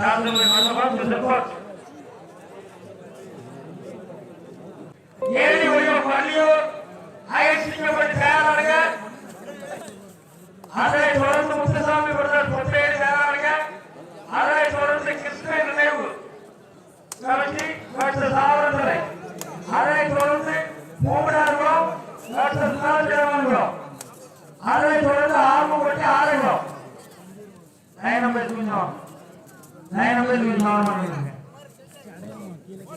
Dame, hermano, vamos,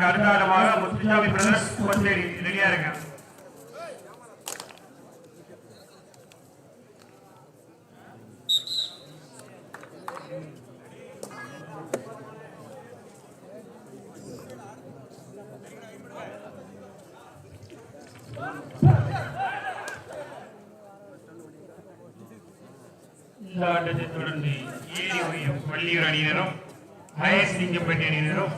அதற்கு அடுத்தாடமாக Muthusamy brothers கொச்சேரி ரெடியா இருங்க. இந்த ஆட்டத்தை தொடர்ந்து ஏரி ஒய்எஃப் வள்ளியூர் அணியினரும் ஐஎஸ் சிங்கப்பட்டி அணியினரும்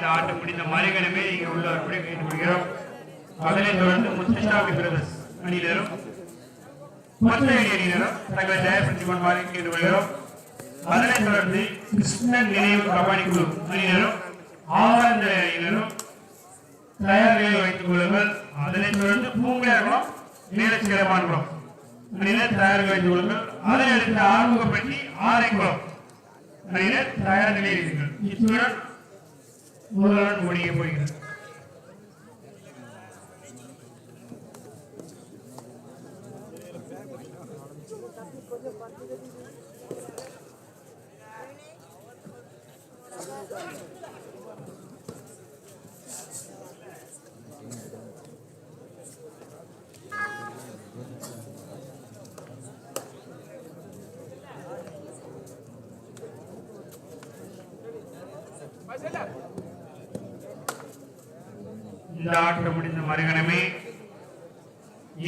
இந்த ஆட்டம் முடிந்த மறுகணமே இங்கே உள்ளவர்களை கேட்டுக்கொள்கிறோம் அதனைத் தொடர்ந்து முத்துசாமி பிரதர்ஸ் அணியினரும் மொத்தடி அணியினரும் தங்களை தயார்படுத்திக் கொள்வாரை கேட்டுக்கொள்கிறோம் அதனைத் தொடர்ந்து கிருஷ்ணன் நினைவு கபடி குழு அணியினரும் ஆனந்த அணியினரும் தயார் நிலையில் வைத்துக் கொள்ளுங்கள். அதனைத் தொடர்ந்து பூங்குழகம் நீலச்சிகரமான்குளம் அணியினர் தயார் வைத்துக் கொள்ளுங்கள். அதை அடுத்து ஆறுமுகப்பட்டி ஆரைக்குளம் அணியினர் தயார் நிலையில் இருங்கள். இத்துடன் முதல்வன் முடிய போகிறது இந்த ஆட்டம் முடிந்த மறுகணமே.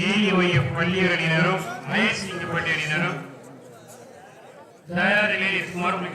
ஏஇஒய்எஃப் பள்ளியர் அணியினரும் ஐஎஸ்சிங்கப்பட்டி அணியினரும் தயார் நிலையில் சுமார் உங்களை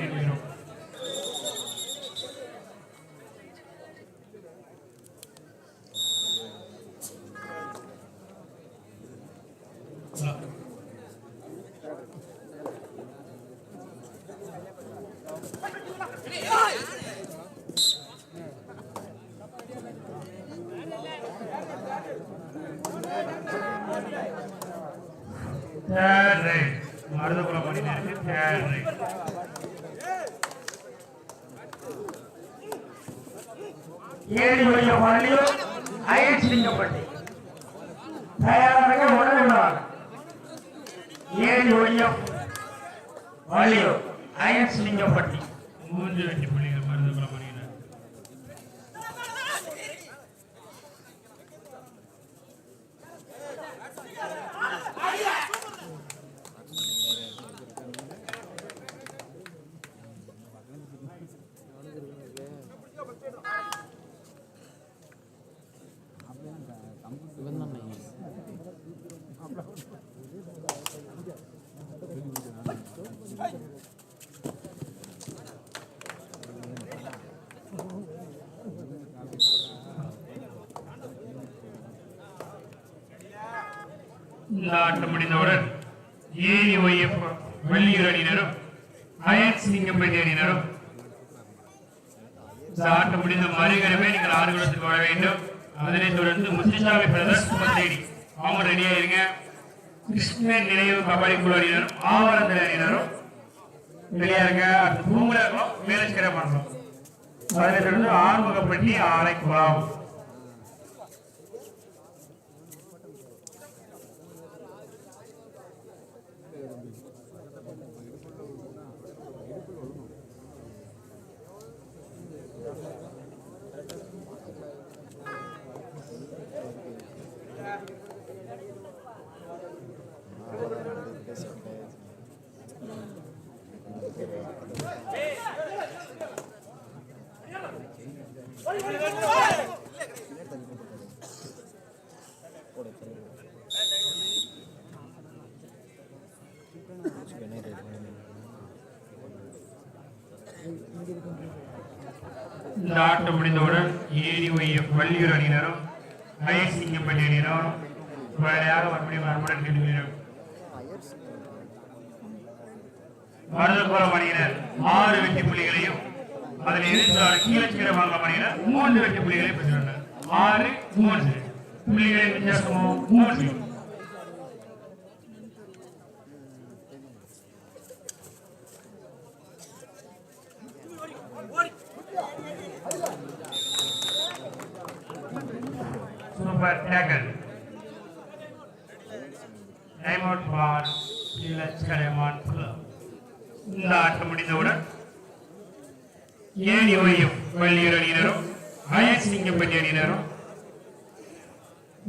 ஏழு ஒளியம் பள்ளியூர் அயற்சிக்கப்பட்டி தயாராக உடனே ஏழு ஏழி ஒளியம் ஆட்டம் முடிந்தவுடன் ஏஐஒய்எஃப் வெள்ளியூர் அணியினரும் அயன்ஸ் லிங்கம்பதி அணியினரும் இந்த ஆட்டம் முடிந்த மறுகரமே நீங்கள் ஆறுகுளத்துக்கு வர வேண்டும். அதனைத் தொடர்ந்து முத்துசாமி பிரதர்ஸ் சுமந்தேடி அவங்க ரெடியாக இருங்க. கிருஷ்ணன் நினைவு கபடி குழு அணியினரும் ஆவரந்தல் அணியினரும் ரெடியா இருக்க அடுத்து பூங்குலகம் மேலச்சிற மண்டலம் அதனைத் ஆறுமுகப்பட்டி ஆலைக்குளம் இந்த ஆட்டம் முடிந்தவுடன் ஏரி ஒய்எஃப் வள்ளியூர் அணியினரும் ஐஎஸ் சிங்கப்பட்டி அணியினரும் வேலையாக மறுபடியும் அன்புடன் கேட்டுக்கிறோம் மருதபுரம் அணியினர் ஆறு வெற்றி புள்ளிகளையும் அதில் எதிர்த்தார் கீழச்சிற மங்கலம் அணியினர் மூன்று வெற்றி புள்ளிகளையும் பெற்றுள்ளனர். ஆறு மூன்று. புள்ளிகளின் வித்தியாசமும் மூன்று super tackle time out for Kalaimaan இந்த ஆட்டம் முடிந்தவுடன் ஏழி ஒய்யும் வள்ளியூர் அணியினரும் அயன் சிங்கப்பட்டி அணியினரும்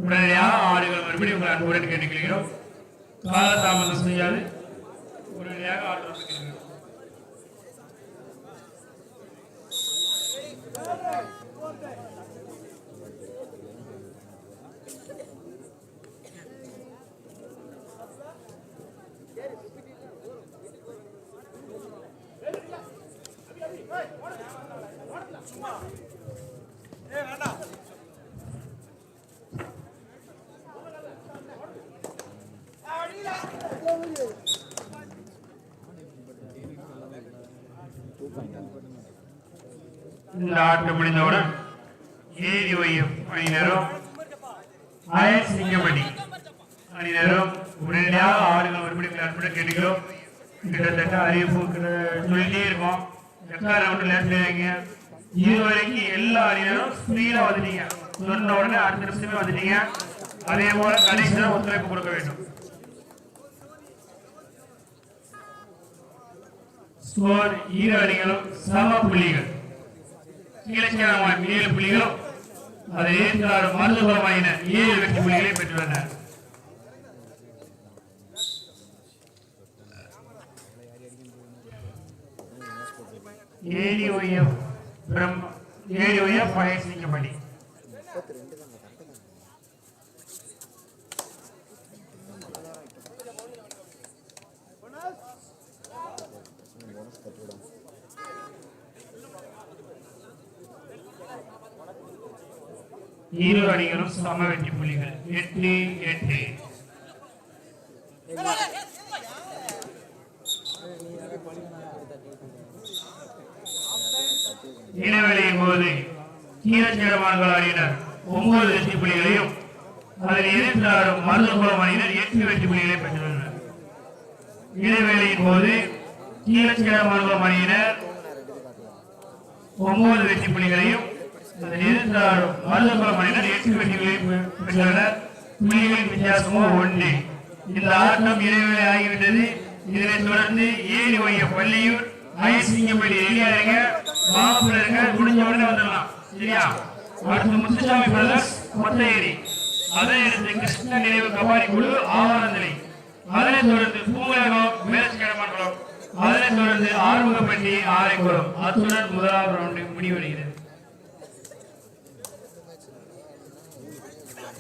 உடனடியாக ஆடுகள் மறுபடியும் உங்கள் அன்புடன் கேட்டுக்கொள்கிறோம் காலதாமதம் செய்யாது உடனடியாக ஆற்ற Come on. இந்த ஆட்டம் முடிந்தவுடன் ஏரி ஒய்எஃப் அணியினரும் அயன் சிங்கமணி அணியினரும் உடனடியாக ஆடுகள் மறுபடியும் அன்புடன் கேட்டுக்கிறோம். கிட்டத்தட்ட அறிவிப்பு கிட்ட- சொல்லிட்டே இருக்கோம். எக்கா ரவுண்ட் லேட்லைங்க இது வரைக்கும் எல்லா அணியினரும் ஸ்பீடா வந்துட்டீங்க. சொன்ன உடனே அடுத்த நிமிஷமே வந்துட்டீங்க. அதே போல கடைசியாக ஒத்துழைப்பு கொடுக்க வேண்டும். ஸ்கோர் இரு அணிகளும் சம புள்ளிகள். இலக்கியமான ஏழு புள்ளிகளும் அதை ஏற்கிறார் மருதுபுரமாயின ஏழு வெற்றி புள்ளிகளை பெற்றுள்ளனர். ஏடிஓஎஃப் பிரம்ம பழைய சிங்கப்பள்ளி. இரு அணிகளும் சம வெற்றி புள்ளிகள் எட்டு எட்டு இடைவெளியின் போது கீழச்சேரமான்கள் அணியினர் ஒன்பது வெற்றி புள்ளிகளையும் அதில் எதிர்த்தாடும் மருதபுரம் அணியினர் எட்டு வெற்றி புள்ளிகளை பெற்றுள்ளனர் இடைவேளையின் போது கீழச்சேரமான்கள் அணியினர் ஒன்பது வெற்றி புள்ளிகளையும் அதில் எதிர்த்தாடும் மருதபுரம் அணியினர் எட்டு வெற்றிகளையும் பெ- பெற்றுள்ளனர் புள்ளிகளின் வித்தியாசமோ ஒன்று. இந்த ஆட்டம் இடைவேளை ஆகிவிட்டது. இதனைத் தொடர்ந்து ஏழு வைய பள்ளியூர் ஐசிங்கப்படி ரெடியா இருங்க மாப்பிள்ள இருங்க முடிஞ்ச உடனே வந்துடலாம். சரியா? அடுத்து முத்துசாமி பிரதர்ஸ் மொட்டையேரி அதை அடுத்து கிருஷ்ண நினைவு கபாடி குழு ஆவானந்தனை அதனைத் தொடர்ந்து பூங்கலகம் மேலச்சிக்கிழமன்றம் அதனைத் தொடர்ந்து ஆறுமுகப்பட்டி ஆரைக்குளம். அத்துடன் முதலாவது ரவுண்டு முடிவடைகிறது.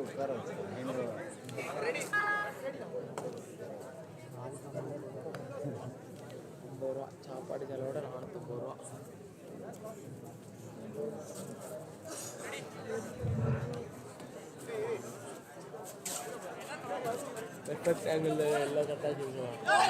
உட்கார ஐம்பது ரூபா சாப்பாடு செலவோட நானூற்றம்பது ரூபா பெர்ஃபெக்ட் ஆங்கிள் எல்லாம் கரெக்டாக சொல்லுவாங்க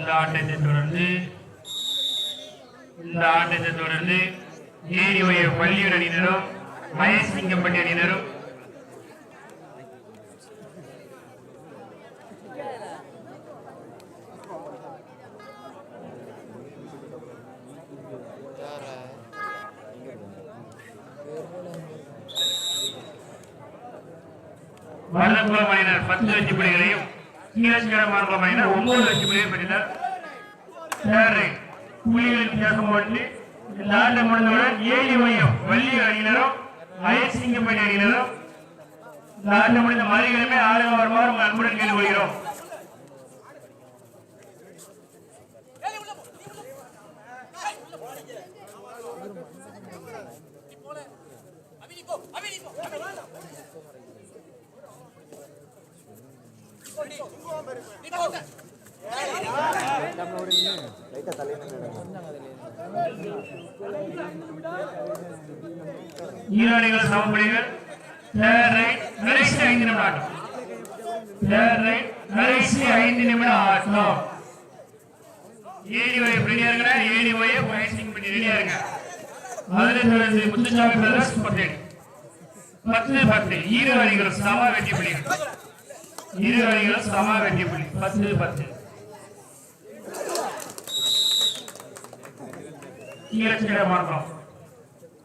இந்த ஆட்டத்தை தொடர்ந்து இந்த ஆட்டத்தை தொடர்ந்து ஏரி ஒய பள்ளியூர் அணியினரும் மயசிங்கப்பட்டி அணியினரும் மருதகுளம் அணியினர் பத்து அஞ்சு புள்ளிகளையும் கீழச்சிகரம் மருதகுளம் அணியினர் ஒன்பது வெற்றி புள்ளிகளையும் வித்தியாசம் போட்டு இந்த ஆட்டம் முடிந்தவுடன் ஏழி மையம் அணியினரும் அணியினரும் இந்த முடிந்த மறுகிழமை வருமாறு உங்கள் அன்புடன் கேட்டுக்கொள்கிறோம். ஈரானிகள் சமப்படிகள் தேர்ட் கடைசி ஐந்து நிமிடம் ஆட்டம். தேர்ட் கடைசி ஐந்து நிமிடம் ஆட்டம். ஏடி ஒய ரெடியா இருக்கிற ஏடி ஒய வயசிங் பண்ணி ரெடியா இருங்க அதில் தொடர்ந்து முத்துசாமி பிரதர்ஸ் பத்து பத்து பத்து. இரு அணிகள் சம வெற்றி புள்ளிகள் இரு அணிகள் சம வெற்றி புள்ளி பத்து பத்து. கீழச்சிட மாற்றம்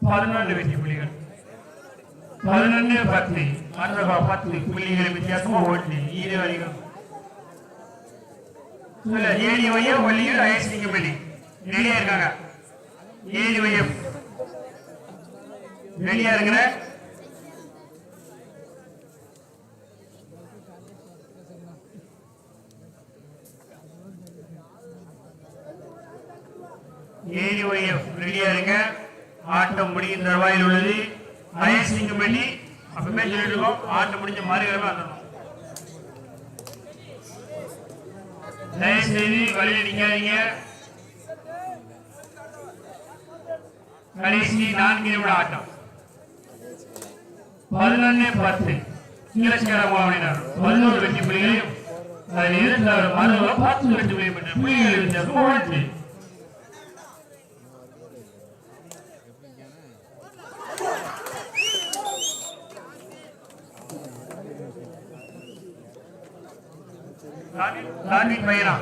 பதினொன்று வெற்றி புள்ளிகள் பதினொன்று பத்து மற்றவா பத்து புள்ளிகள் வித்தியாசமா ஓட்டு இரு வரைக்கும் இல்ல ஏழி வைய ஒல்லியில் அயசிங்க பள்ளி. ரெடியா இருக்காங்க. ஏழி வைய ரெடியா இருக்கிற ஏழி ரெடியா இருங்க ஆட்டம் முடியும் தருவாயில் உள்ளது. ஐஎஸ்டிங்க பள்ளி அப்பவே சொல்லிட்டு இருக்கோம் ஆட்டம் முடிஞ்ச மாதிரி வந்துடணும் தயவு செய்து வழியில் நிக்காதீங்க. கடைசி நான்கு நிமிட ஆட்டம். பதினொன்னு பத்து. கீழச்சிகர மாவட்டினர் பதினோரு வெற்றி புள்ளிகளையும் அதில் இருந்த பத்து வெற்றி புள்ளிகள் புள்ளிகள் ஒன்று லாட்வின் பையனா?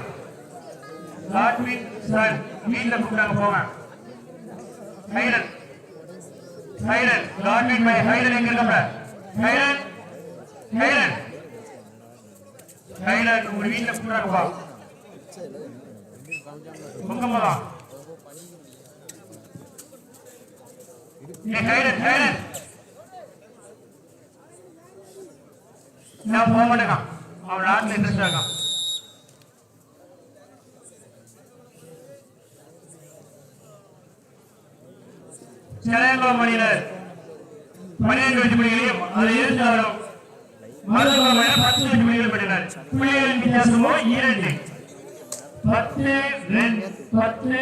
லாட்வின் சார் வீட்டில் கூப்பிட்டாங்க போங்க. ஹைரன் ஹைரன் லாட்வின் பையன் ஹைரன் எங்க இருக்க ஹைரன் ஹைரன். ஹைரன் உங்க வீட்டில் கூப்பிட்டாங்க பா உங்கம்மா ஏ ஹைரன் ஹைரன். நான் போக மாட்டேங்க அவன் நாட்டில் இன்ட்ரெஸ்டாக இருக்கான் வெற்றி புள்ளிகளையும் அதில் இருந்தாலும் மருத்துவம் பத்து வெற்றி புள்ளிகள் பெற்றனர். புள்ளிகளின் வித்தியாசமோ இரண்டு. பத்து பத்து.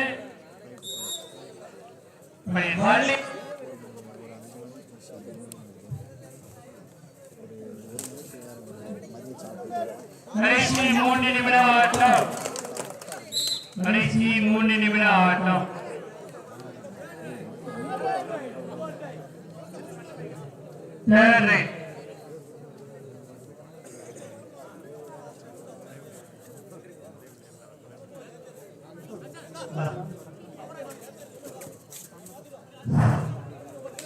பள்ளி கடைசி மூன்று நிமிட ஆட்டம். கடைசி மூன்று நிமிட ஆட்டம். Third right.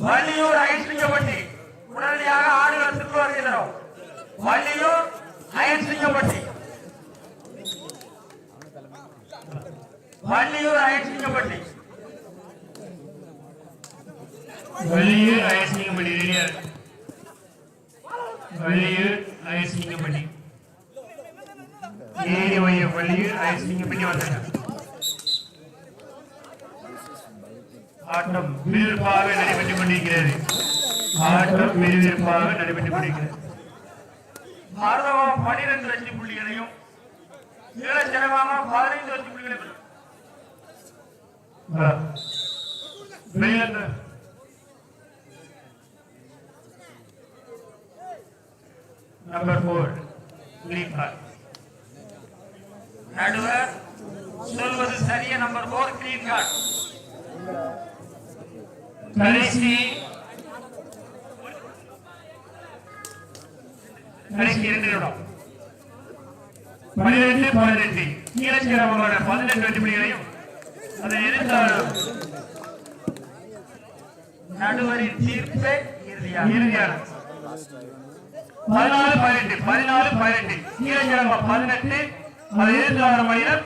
வள்ளியூர் ஐஸ்லிங்கப்பட்டி உடனடியாக ஆடுகள் திரும்ப வருகிறோம். வள்ளியூர் ஐஸ்லிங்கப்பட்டி வள்ளியூர் ஐஸ்லிங்கப்பட்டி வள்ளியூர் அயசிங்கப்பட்டி ரெடியா வள்ளியூர் ஐசிங்கப்பட்டி ஏரி ஒய்ய வள்ளியூர் ஐசிங்கப்பட்டி வந்தாங்க ஆட்டம் விறுவிறுப்பாக நடைபெற்றுக் கொண்டிருக்கிறது. ஆட்டம் விறுவிறுப்பாக நடைபெற்றுக் கொண்டிருக்கிறது. பாரதம் பனிரெண்டு லட்சம் புள்ளிகளையும் ஈழச்சிறமாக பதினைந்து லட்சம் புள்ளிகளையும் ஆ. வெளியில நம்பர் ஃபோர் கிரீன் நடுவர் சொல்வது சரிய நம்பர் போர் கிரீன் கார்டு கடைசி. கடைசி இரண்டு நிமிடம். பதினெட்டு பதினெட்டு. ஈரச்சிரமங்களோட பதினெட்டு வெற்றி புள்ளிகளையும் அதை எதிர்த்தாலும் நடுவரின் தீர்ப்பே இறுதியாக இறுதியாக பதினாலு பதினெட்டு பதினாலு பதினெட்டு. ஈரச்சிரம பதினெட்டு அதை மயிலம் மனிதர்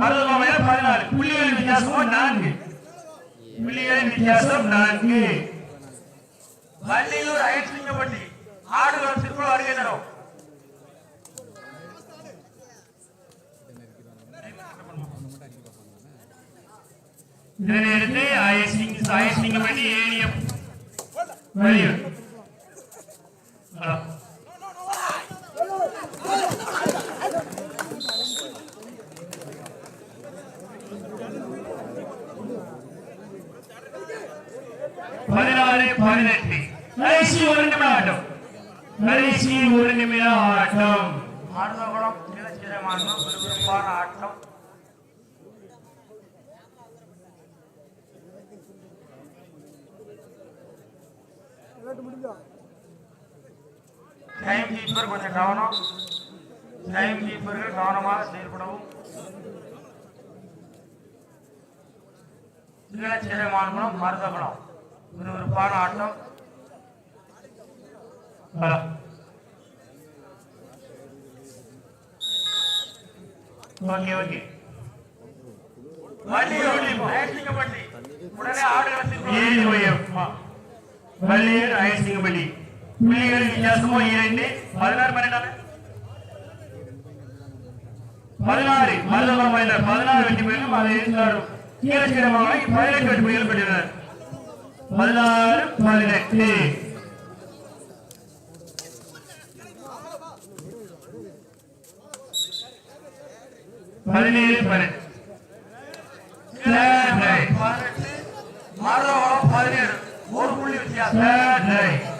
மருதுவ பதினாலு. புள்ளிகளின் வித்தியாசமும் நான்கு. புள்ளிகளின் வித்தியாசம் நான்கு. வள்ளியூர் ஐஸ்லிங்கப்பட்டி ஆடுகளம் திரும்ப வருகின்றோம் இதனை ஐஎஸ்லிங் ஐஎஸ்லிங்கம் பண்ணி வெளியூர் ஹலோ பதினாறு பதினெட்டு கடைசி ஒரு நிமிடம் ஆட்டம் கடைசி ஒரு நிமிடம் ஆட்டம் மார்தகுளம் ஈழச்சிறமான விறுவிறுப்பான ஆட்டம் டைம் கீப்பர் கொஞ்சம் கவனம் டைம் கீப்பர்கள் கவனமாக செயல்படவும் ஈழச்சிறமான்குளம் மருதகுளம் விறுவிறுப்பான ஆட்டம் ஹலோ ஓகே ஓகே வள்ளியூர் ஐஸ்லிங்கப்பட்டி உடனே ஆடுகளை திரும்ப ஏழு ஒய்எம் வள்ளியூர் ஐசிங்கப்பள்ளி புள்ளிகள் வித்தியாசமோ இரண்டு பதினாறு பன்னெண்டாவது பதினாறு மருதபுரம் மனிதர் பதினாறு வெற்றி புள்ளிகளும் அதை இருந்தாலும் கீழச்சிரமாக பதினெட்டு வெற்றி புள்ளிகள் பெற்றனர் பதினாறு பதினெட்டு. பதினேழு பதினெட்டு. மருதகுளம் பதினேழு ஒரு புள்ளி வித்தியாசம்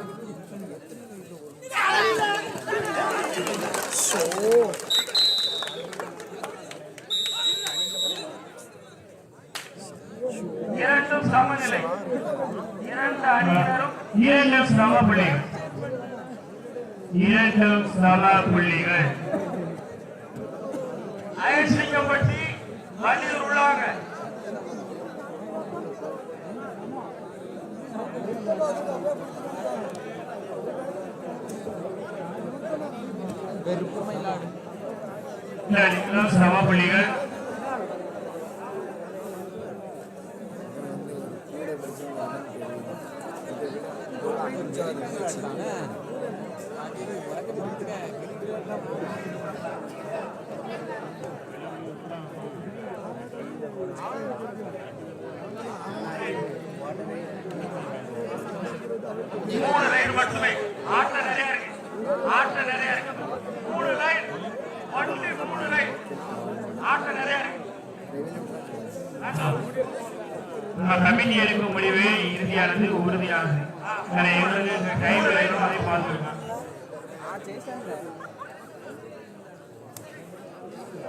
இரண்டும் புள்ளிகள் அயற்சிக்கப்பட்டு வண்டியில் உள்ளாங்க இரண்டும் சம புள்ளிகள் மூணு லைன் மட்டுமே ஆட்டம் நிறைய நிறைய இருக்கு மூணு லைன் ஒன்லி மூணு லைன் ஆட்டம் நிறைய இருக்கு டைம் வேணும் அதை பார்த்துருக்கோம்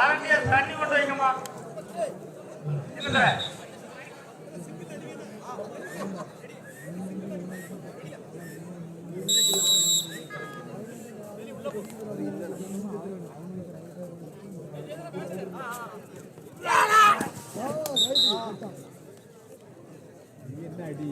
ஆரண்டியர் தண்ணி கொண்டு வைங்கம்மா இல்லை என்ன அடி?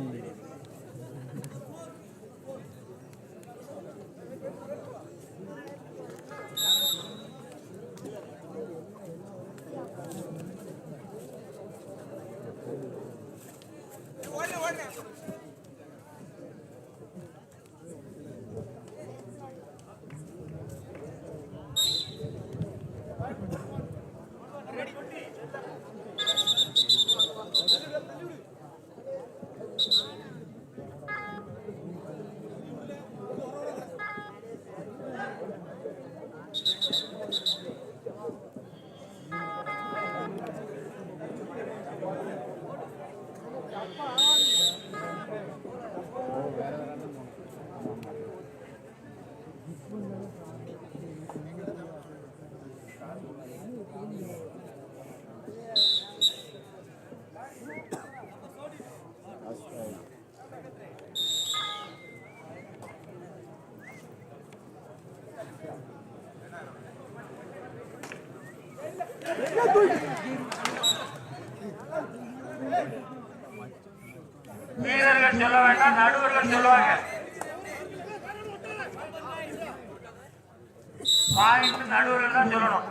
பாயிண்ட் நடுவில் தான் சொல்லணும்